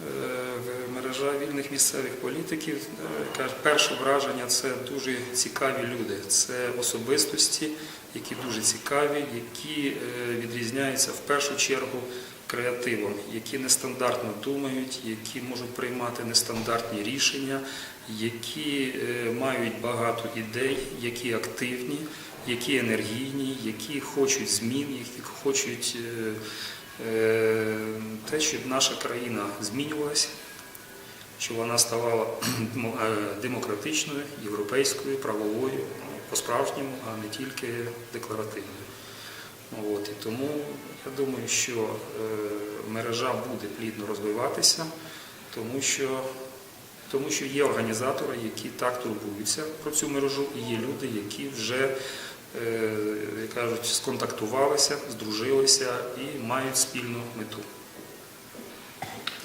в- мережа вільних місцевих політиків. Е, Перше враження це дуже цікаві люди, це особистості, які дуже цікаві, які е, відрізняються в першу чергу креативом, які нестандартно думають, які можуть приймати нестандартні рішення, які е, мають багато ідей, які активні, які енергійні, які хочуть змін, які хочуть е, е, те, щоб наша країна змінювалася, щоб вона ставала е, демократичною, європейською, правовою, ну, по-справжньому, а не тільки декларативною. От, і тому я думаю, що е, мережа буде плідно розвиватися, тому що, тому що є організатори, які так турбуються про цю мережу, і є люди, які вже, е, як кажуть, сконтактувалися, здружилися і мають спільну мету.